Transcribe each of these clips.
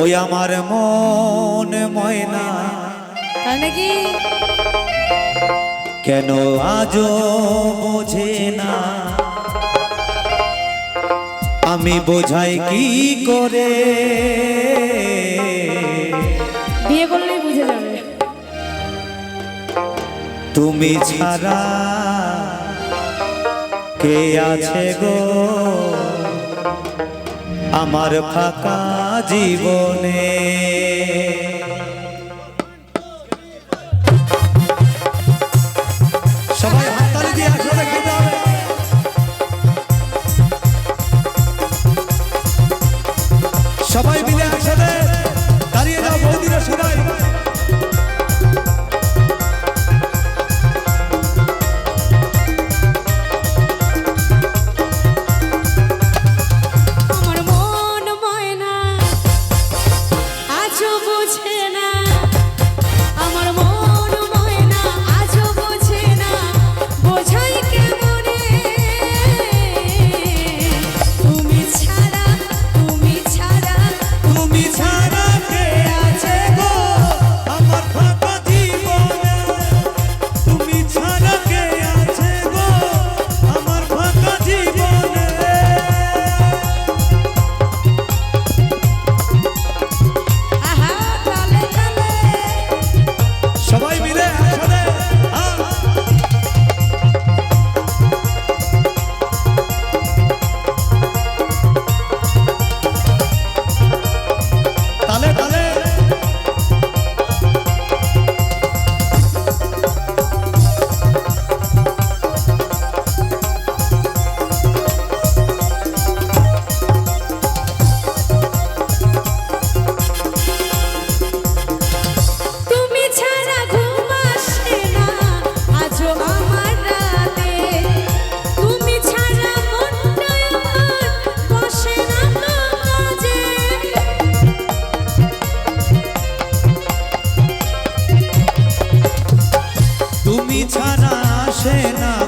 ওই আমার মন ময়না। তাই নাকি? কেন আজও বোঝে না? আমি বোঝাই কি করে? বিয়ে করলেই বুঝে যাবে। তুমি ছাড়া কে আছে গো? আমার ফাঁকা জীবনে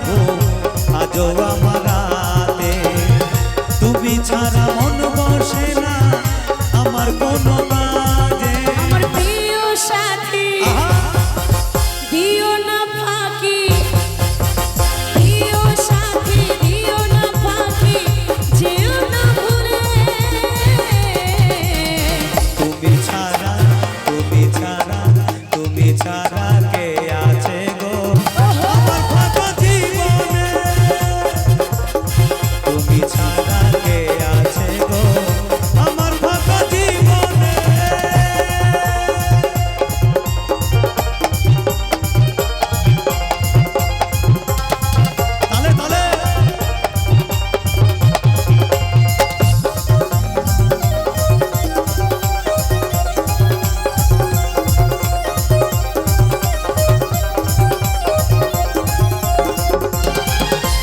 না আজও আমার রাতে। তুমি ছাড়া মন বসে না আমার কোনো কাজে আমার প্রিয় সাথী দিও না ফাঁকি। প্রিয় সাথী দিও না ফাঁকি যেও না ভুলে। তুমি ছাড়া তুমি ছাড়া তুমি ছাড়া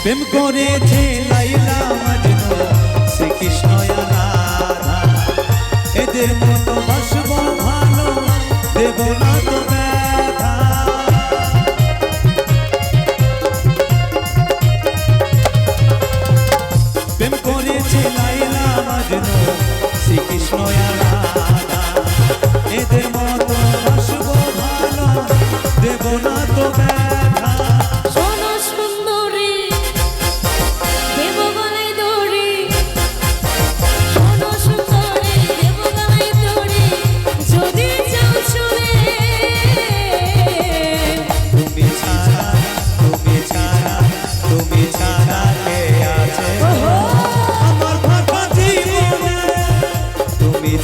প্রেম করেছে লাইলা মজনু শ্রীকৃষ্ণ রাধা। এদের মতো বাসব ভালো দেব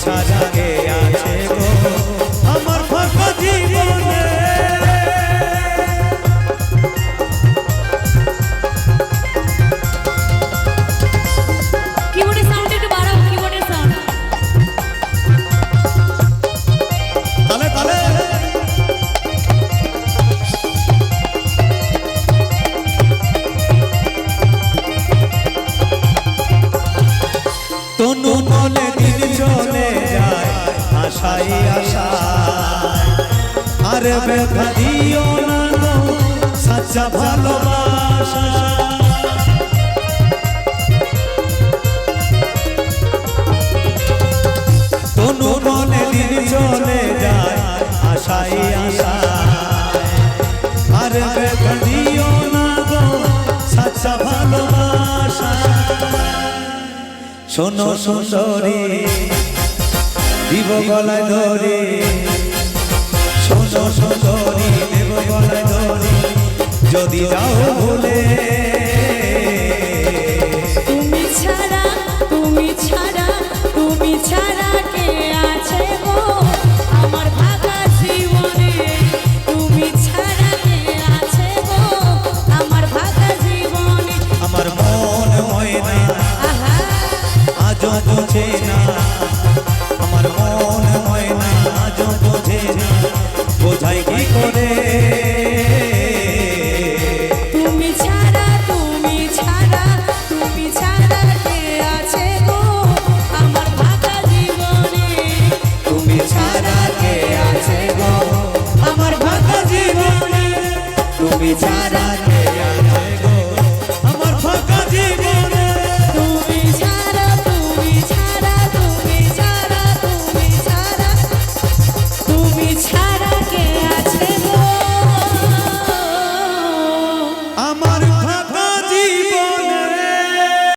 আছে গো। আমার ফাঁকা জীবনে। কিবোর্ডের সাউন্ড আশায় আশায়। আরে ব্যথা দিও না গো সাচ্চা ভালোবাসা। তনু মনে দিন চলে যায়, আশায় আশায়। আরে ব্যথা দিও না গো সাচ্চা ভালোবাসা। শোনো সুন্দরী দিব গলায় ধরে। সোজো সোজরি দেব গলায় ধরে। যদি যাও ভুলে। বিচারাতে